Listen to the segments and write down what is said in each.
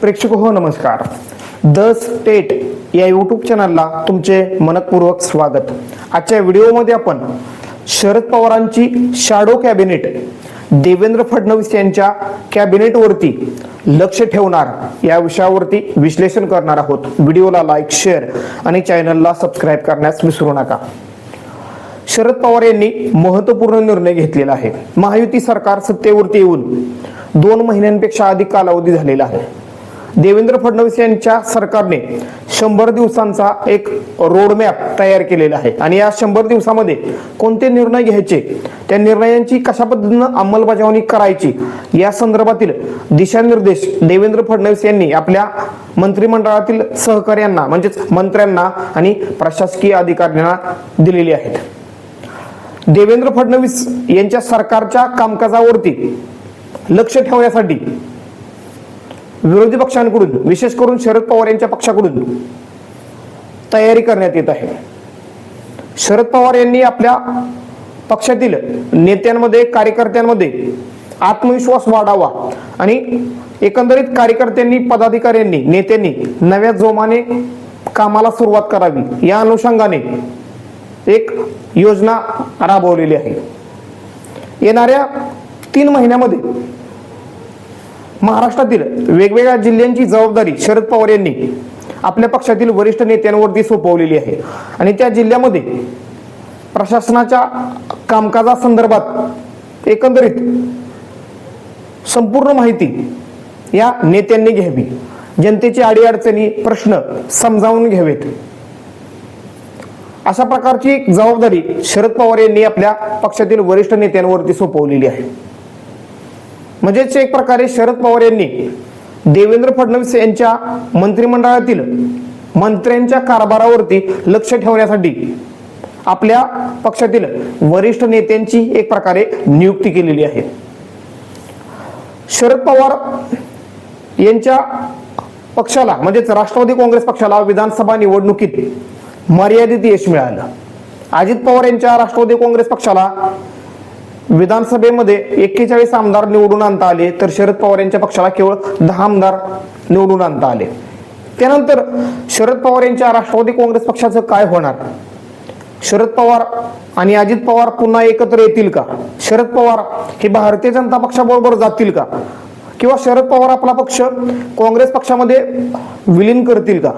प्रेक्षक हो नमस्कार. द स्टेट या यूट्यूब चॅनलला तुमचे मनपूर्वक स्वागत. आजच्या व्हिडिओमध्ये आपण शरद पवारांची शॅडो कॅबिनेट देवेंद्र फडणवीस यांच्या कॅबिनेटवरती लक्ष ठेवणार या विषयावरती विश्लेषण करणार आहोत. व्हिडिओला लाईक शेअर आणि चॅनलला सबस्क्राईब करण्यास विसरू नका. शरद पवार यांनी महत्त्वपूर्ण निर्णय घेतलेला आहे. महायुती सरकार सत्तेवरती येऊन दोन महिन्यांपेक्षा अधिक कालावधी झालेला आहे. देवेंद्र फडणवीस यांच्या सरकारने शंभर दिवसांचा एक रोडमॅप तयार केलेला आहे. आणि या शंभर दिवसामध्ये कोणते निर्णय घ्यायचे? त्या निर्णयांची कशा पद्धतीनं अंमलबजावणी करायची? या संदर्भातील दिशानिर्देश देवेंद्र फडणवीस यांनी आपल्या मंत्रिमंडळातील सहकार्यांना म्हणजेच मंत्र्यांना आणि प्रशासकीय अधिकाऱ्यांना दिलेले आहेत. देवेंद्र फडणवीस यांच्या सरकारच्या कामकाजावरती लक्ष ठेवण्यासाठी विरोधी पक्षांकडून विशेष करून शरद पवार यांच्या पक्षाकडून तयारी करण्यात येत आहे. शरद पवार यांनी आपल्या पक्षातील नेत्यांमध्ये कार्यकर्त्यांमध्ये आत्मविश्वास वाढावा आणि एकंदरीत कार्यकर्त्यांनी पदाधिकाऱ्यांनी नेत्यांनी नव्या जोमाने कामाला सुरुवात करावी. या अनुषंगाने एक योजना राबवलेली आहे. येणाऱ्या तीन महिन्यामध्ये महाराष्ट्रातील वेगवेगळ्या जिल्ह्यांची जबाबदारी शरद पवार यांनी आपल्या पक्षातील वरिष्ठ नेत्यांवरती सोपवलेली आहे. आणि त्या जिल्ह्यामध्ये प्रशासनाच्या कामकाजासंदर्भात एकंदरीत संपूर्ण माहिती या नेत्यांनी घ्यावी. जनतेची अडीअडचणी प्रश्न समजावून घ्यावेत. अशा प्रकारची एक जबाबदारी शरद पवार यांनी आपल्या पक्षातील वरिष्ठ नेत्यांवरती सोपवलेली आहे. म्हणजेच एक प्रकारे शरद पवार यांनी देवेंद्र फडणवीस यांच्या मंत्रिमंडळातील मंत्र्यांच्या कारभारावरती लक्ष ठेवण्यासाठी आपल्या पक्षातील वरिष्ठ नेत्यांची एक प्रकारे नियुक्ती केलेली आहे. शरद पवार यांच्या पक्षाला म्हणजेच राष्ट्रवादी काँग्रेस पक्षाला विधानसभा निवडणुकीत मर्यादित यश मिळालं. अजित पवार यांच्या राष्ट्रवादी काँग्रेस पक्षाला विधानसभेमध्ये एक्केचाळीस आमदार निवडून आणता आले तर शरद पवार यांच्या पक्षाला केवळ दहा आमदार निवडून आणता आले. त्यानंतर शरद पवार यांच्या राष्ट्रवादी काँग्रेस पक्षाचं काय होणार? शरद पवार आणि अजित पवार पुन्हा एकत्र येतील का? शरद पवार हे भारतीय जनता पक्षाबरोबर जातील का? किंवा शरद पवार आपला पक्ष काँग्रेस पक्षामध्ये विलीन करतील का?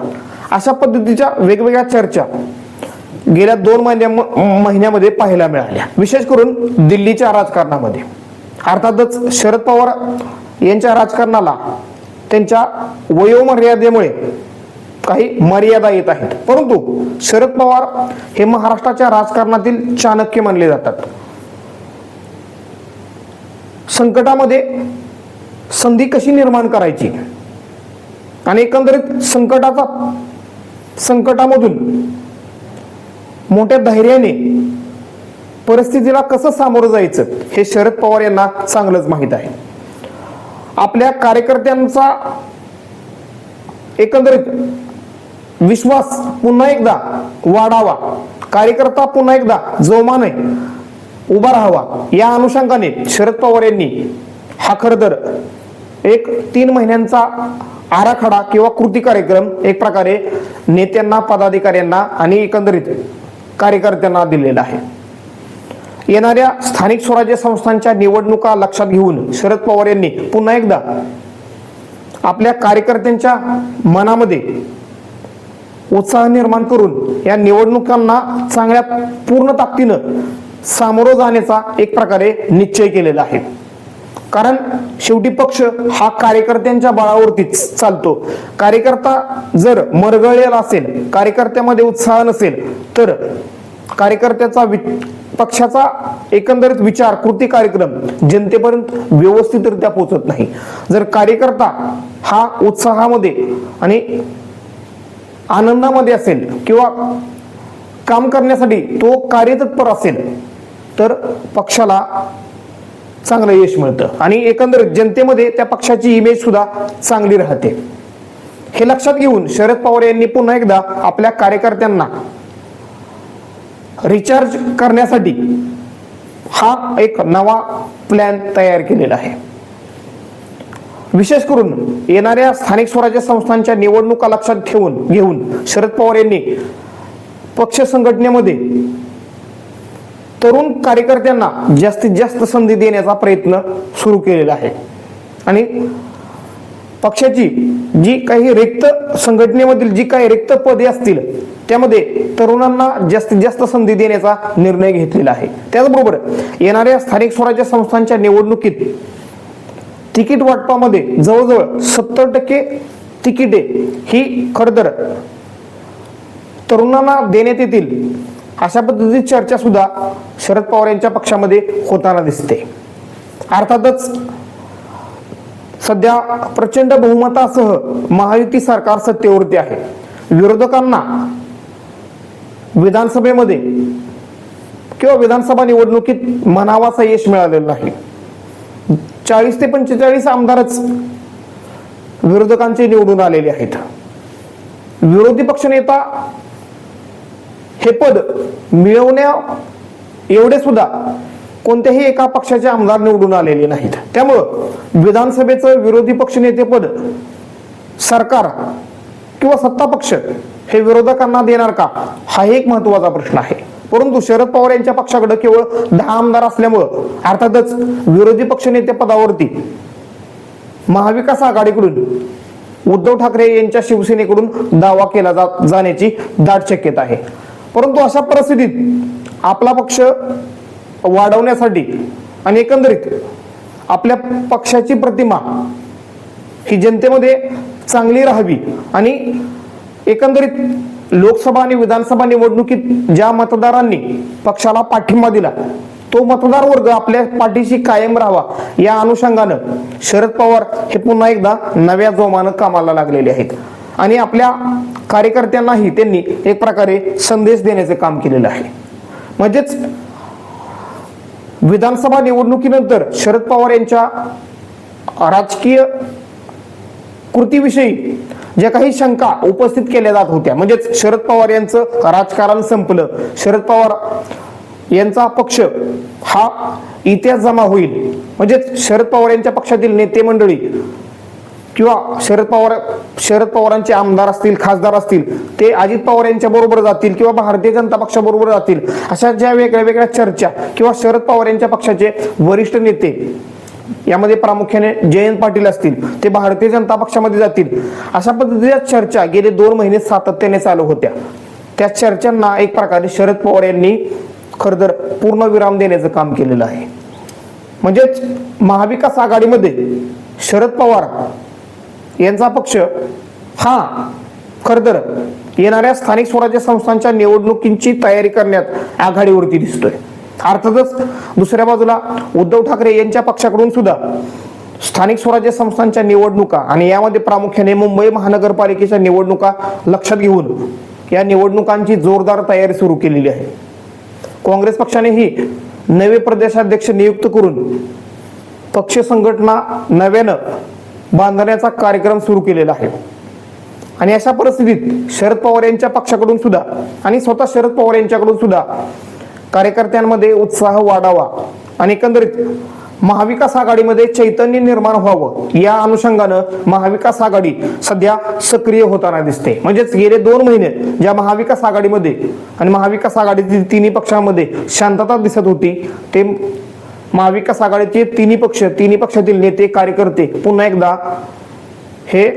अशा पद्धतीच्या वेगवेगळ्या चर्चा गेल्या दोन महिन्या महिन्यामध्ये पाहायला मिळाल्या. विशेष करून दिल्लीच्या राजकारणामध्ये. अर्थातच शरद पवार यांच्या राजकारणाला त्यांच्या वयोमर्यादेमुळे काही मर्यादा येत आहेत. परंतु शरद पवार हे महाराष्ट्राच्या राजकारणातील चाणक्य मानले जातात. संकटामध्ये संधी कशी निर्माण करायची? आणि एकंदरीत संकटाचा संकटामधून मोठ्या धैर्याने परिस्थितीला कसं सामोरं जायचं हे शरद पवार यांना चांगलंच माहीत आहे. आपल्या कार्यकर्त्यांचा एकंदरीत विश्वास पुन्हा एकदा वाढावा. कार्यकर्ता पुन्हा एकदा जोमाने उभा राहावा. या अनुषंगाने शरद पवार यांनी हा खर तर एक तीन महिन्यांचा आराखडा किंवा कृती कार्यक्रम एक प्रकारे नेत्यांना पदाधिकाऱ्यांना आणि एकंदरीत कार्यकर्त्यांना दिलेला आहे. येणाऱ्या स्थानिक स्वराज्य संस्थांच्या निवडणुका लक्षात घेऊन शरद पवार यांनी पुन्हा एकदा आपल्या कार्यकर्त्यांच्या मनामध्ये उत्साह निर्माण करून या निवडणुकांना चांगल्या पूर्ण ताकदीनं सामोरं जाण्याचा एक प्रकारे निश्चय केलेला आहे. कारण शेवटी पक्ष हा कार्यकर्त्यांच्या बळावरतीच चालतो. कार्यकर्ता जर मरगळलेला असेल कार्यकर्त्यामध्ये उत्साह नसेल तर कार्यकर्त्याचा वि पक्षाचा एकंदरीत विचार कृती कार्यक्रम जनतेपर्यंत व्यवस्थितरित्या पोहोचत नाही. जर कार्यकर्ता हा उत्साहामध्ये आणि आनंदामध्ये असेल किंवा काम करण्यासाठी तो कार्यतत्पर असेल तर पक्षाला चांगलं यश मिळतं. आणि एकंदरीत जनतेमध्ये त्या पक्षाची इमेज सुद्धा चांगली राहते. हे लक्षात घेऊन शरद पवार यांनी पुन्हा एकदा आपल्या कार्यकर्त्यांना रिचार्ज करण्यासाठी हा एक नवा प्लॅन तयार केलेला आहे. विशेष करून येणाऱ्या स्थानिक स्वराज्य संस्थांच्या निवडणुका लक्षात ठेवून घेऊन शरद पवार यांनी पक्ष संघटनेमध्ये तरुण कार्यकर्त्यांना जास्तीत जास्त संधी देण्याचा प्रयत्न सुरू केलेला आहे. आणि पक्षाची जी काही रिक्त संघटनेमधील जी काही रिक्त पदे असतील त्यामध्ये तरुणांना जास्तीत जास्त संधी देण्याचा निर्णय घेतलेला आहे. त्याचबरोबर येणाऱ्या स्थानिक स्वराज्य संस्थांच्या निवडणुकीत तिकीट वाटपामध्ये जवळजवळ सत्तर टक्के तिकिटे ही खरतर तरुणांना देण्यात येतील अशा पद्धतीची चर्चा सुद्धा शरद पवार यांच्या पक्षामध्ये होताना दिसते. अर्थातच सध्या प्रचंड बहुमतासह महायुती सरकार सत्तेवरती आहे. विरोधकांना विधानसभेमध्ये किंवा विधानसभा निवडणुकीत म्हणावाचा यश मिळालेलं नाही. चाळीस ते पंचेचाळीस आमदारच विरोधकांचे निवडून आलेले आहेत. विरोधी पक्षनेता हे पद मिळवण्या एवढे सुद्धा कोणत्याही एका पक्षाचे आमदार निवडून आलेले नाहीत. त्यामुळं विधानसभेचं विरोधी पक्ष नेतेपद सरकार किंवा सत्ता पक्ष हे विरोधकांना देणार का? हा एक महत्त्वाचा प्रश्न आहे. परंतु शरद पवार यांच्या पक्षाकडे केवळ दहा आमदार असल्यामुळं अर्थातच विरोधी पक्षनेते पदावरती महाविकास आघाडीकडून उद्धव ठाकरे यांच्या शिवसेनेकडून दावा केला जा- जाण्याची दाट शक्यता आहे. परंतु अशा परिस्थितीत आपला पक्ष वाढवण्यासाठी आणि एकंदरीत आपल्या पक्षाची प्रतिमा ही जनतेमध्ये चांगली राहावी आणि एकंदरीत लोकसभा आणि विधानसभा निवडणुकीत ज्या मतदारांनी पक्षाला पाठिंबा दिला तो मतदार वर्ग आपल्या पाठीशी कायम राहावा या अनुषंगानं शरद पवार हे पुन्हा एकदा नव्या जोमानं कामाला लागलेले आहेत. आणि आपल्या कार्यकर्त्यांनाही त्यांनी एक प्रकारे संदेश देण्याचे काम केलेलं आहे. म्हणजेच विधानसभा निवडणुकीनंतर शरद पवार यांच्या राजकीय कृतीविषयी ज्या काही शंका उपस्थित केल्या जात होत्या म्हणजेच शरद पवार यांचं राजकारण संपलं शरद पवार यांचा पक्ष हा इतिहास जमा होईल म्हणजेच शरद पवार यांच्या पक्षातील नेते मंडळी किंवा शरद पवार शरद पवारांचे आमदार असतील खासदार असतील ते अजित पवार यांच्या बरोबर जातील किंवा भारतीय जनता पक्षाबरोबर जातील अशा ज्या वेगळ्या वेगळ्या चर्चा किंवा शरद पवार यांच्या पक्षाचे वरिष्ठ नेते यामध्ये प्रामुख्याने जयंत पाटील असतील ते भारतीय जनता पक्षामध्ये जातील. अशा पद्धतीच्या चर्चा गेले दोन महिने सातत्याने चालू होत्या. त्या चर्चांना एक प्रकारे शरद पवार यांनी खरं तर पूर्ण विराम देण्याचं काम केलेलं आहे. म्हणजेच महाविकास आघाडीमध्ये शरद पवार यांचा पक्ष हा खर तर येणाऱ्या स्थानिक स्वराज्य संस्थांच्या निवडणुकींची तयारी करण्यात आघाडीवरती दिसतोय. अर्थातच दुसऱ्या बाजूला उद्धव ठाकरे यांच्या पक्षाकडून सुद्धा स्थानिक स्वराज्य संस्थांच्या निवडणुका आणि यामध्ये प्रामुख्याने मुंबई महानगरपालिकेच्या निवडणुका लक्षात घेऊन या निवडणुकांची जोरदार तयारी सुरू केलेली आहे. काँग्रेस पक्षानेही नवे प्रदेशाध्यक्ष नियुक्त करून पक्ष संघटना नव्यानं बांधण्याचा कार्यक्रम सुरू केलेला आहे. आणि अशा परिस्थितीत शरद पवार यांच्या पक्षाकडून सुद्धा आणि स्वतः शरद पवार यांच्याकडून सुद्धा कार्यकर्त्यांमध्ये उत्साह वाढावा आणि एकंदरीत महाविकास आघाडीमध्ये चैतन्य निर्माण व्हावं या अनुषंगानं महाविकास आघाडी सध्या सक्रिय होताना दिसते. म्हणजेच गेले दोन महिने ज्या महाविकास आघाडीमध्ये आणि महाविकास आघाडीतील तिन्ही पक्षांमध्ये शांतता दिसत होती ते महाविकास आघाडीचे तिन्ही पक्ष तिन्ही पक्षातील नेते कार्यकर्ते पुन्हा एकदा हे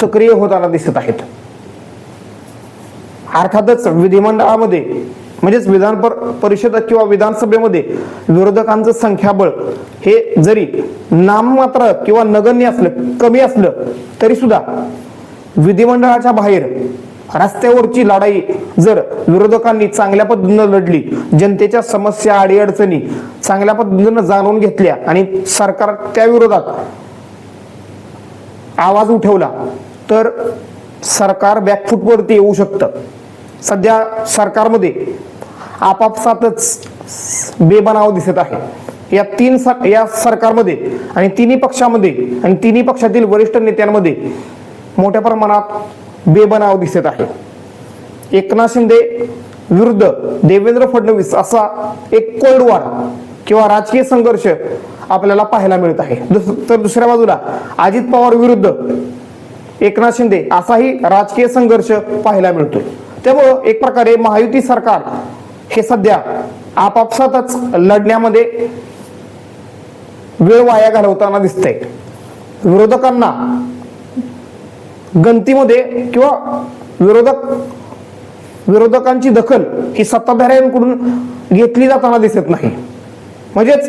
सक्रिय होताना दिसत आहेत. अर्थातच विधिमंडळामध्ये म्हणजेच विधान पर परिषद किंवा विधानसभेमध्ये विरोधकांचं संख्याबळ हे जरी नाममात्र किंवा नगण्य असलं कमी असलं तरी सुद्धा विधिमंडळाच्या बाहेर रस्त्यावरची लढाई जर विरोधकांनी चांगल्या पद्धतीनं लढली जनतेच्या समस्या अडीअडचणी चांगल्या पद्धतीनं जाणून घेतल्या आणि सरकार त्या विरोधात आवाज उठवला तर सरकार बॅकफुटवरती येऊ शकतं. सध्या सरकारमध्ये आपापसातच बेबनाव दिसत आहे. या तीन सर या सरकारमध्ये आणि तिन्ही पक्षामध्ये आणि तिन्ही पक्षातील वरिष्ठ नेत्यांमध्ये मोठ्या प्रमाणात बेबनाव दिसत आहे. एकनाथ शिंदे विरुद्ध देवेंद्र फडणवीस असा एक कोल्ड वॉर किंवा राजकीय संघर्ष आपल्याला पाहायला मिळत आहे. तर दुसऱ्या बाजूला अजित पवार विरुद्ध एकनाथ शिंदे असाही राजकीय संघर्ष पाहायला मिळतो त्यामुळं एक प्रकारे महायुती सरकार हे सध्या आपापसातच लढण्यामध्ये वेळ वाया घालवताना दिसतंय. विरोधकांना गंतीमध्ये किंवा विरोधक विरोधकांची दखल ही सत्ताधाऱ्यांकडून घेतली जाताना दिसत नाही. म्हणजेच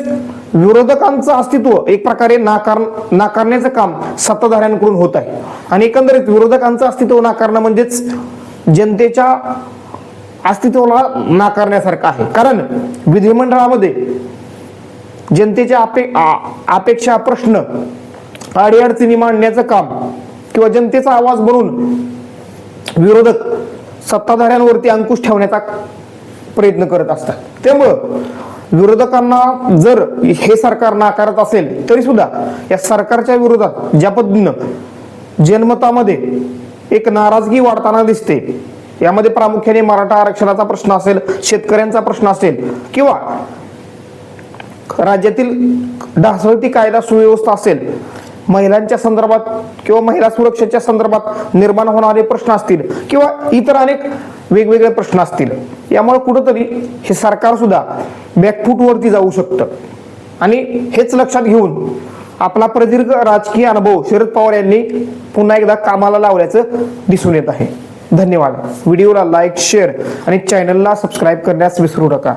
विरोधकांचं अस्तित्व एक प्रकारे नाकार नाकारण्याचं काम सत्ताधाऱ्यांकडून होत आहे. आणि एकंदरीत विरोधकांचं अस्तित्व नाकारणं म्हणजेच जनतेच्या अस्तित्वाला नाकारण्यासारखं आहे. कारण विधिमंडळामध्ये जनतेच्या अपे अपेक्षा प्रश्न अडीअडचणी मांडण्याचं काम किंवा जनतेचा आवाज बनून विरोधक सत्ताधाऱ्यांवरती अंकुश ठेवण्याचा प्रयत्न करत असतात. त्यामुळं विरोधकांना जर हे सरकार नाकारत असेल तरी सुद्धा या सरकारच्या विरोधात ज्या पद्धतीनं जनमतामध्ये एक नाराजगी वाढताना दिसते यामध्ये प्रामुख्याने मराठा आरक्षणाचा प्रश्न असेल शेतकऱ्यांचा प्रश्न असेल किंवा राज्यातील ढासळती कायदा सुव्यवस्था असेल महिलांच्या संदर्भात किंवा महिला सुरक्षेच्या संदर्भात निर्माण होणारे प्रश्न असतील किंवा इतर अनेक वेगवेगळे प्रश्न असतील यामुळे कुठंतरी हे सरकार सुद्धा बॅकफूटवरती जाऊ शकतं. आणि हेच लक्षात घेऊन आपला प्रदीर्घ राजकीय अनुभव शरद पवार यांनी पुन्हा एकदा कामाला लावल्याचं दिसून येत आहे. धन्यवाद. व्हिडिओला लाईक शेअर आणि चॅनलला सबस्क्राईब करण्यास विसरू नका.